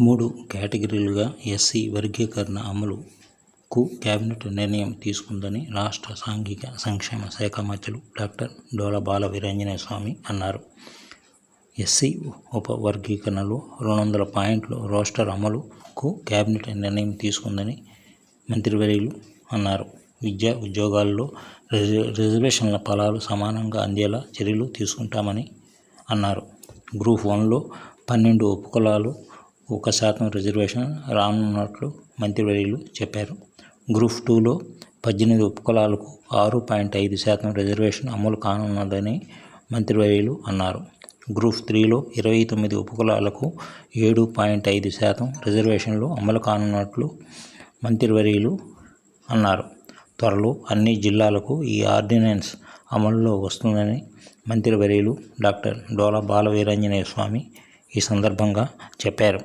మూడు కేటగిరీలుగా ఎస్సీ వర్గీకరణ అమలుకు కేబినెట్ నిర్ణయం తీసుకుందని రాష్ట్ర సాంఘిక సంక్షేమ శాఖ మంత్రులు డాక్టర్ డోల బాల వీరాంజనేయ స్వామి అన్నారు. ఎస్సీ ఉపవర్గీకరణలో రెండు వందల పాయింట్లు రోస్టర్ అమలుకు కేబినెట్ నిర్ణయం తీసుకుందని మంత్రివర్యులు అన్నారు. విద్యా ఉద్యోగాల్లో రిజ రిజర్వేషన్ల ఫలాలు సమానంగా అందేలా చర్యలు తీసుకుంటామని అన్నారు. గ్రూప్ వన్లో పన్నెండు ఉపకులాలు ఒక శాతం రిజర్వేషన్ రానున్నట్లు మంత్రివర్యులు చెప్పారు. గ్రూప్ టూలో పద్దెనిమిది ఉపకులాలకు ఆరు పాయింట్ ఐదు శాతం రిజర్వేషన్ అమలు కానున్నదని మంత్రివర్యులు అన్నారు. గ్రూప్ త్రీలో ఇరవై తొమ్మిది ఉపకులాలకు ఏడు పాయింట్ ఐదు శాతం రిజర్వేషన్లు అమలు కానున్నట్లు మంత్రివర్యులు అన్నారు. త్వరలో అన్ని జిల్లాలకు ఈ ఆర్డినెన్స్ అమలులో వస్తుందని మంత్రివర్యులు డాక్టర్ డోలా బాలవీరంజనేయ స్వామి ఈ సందర్భంగా చెప్పారు.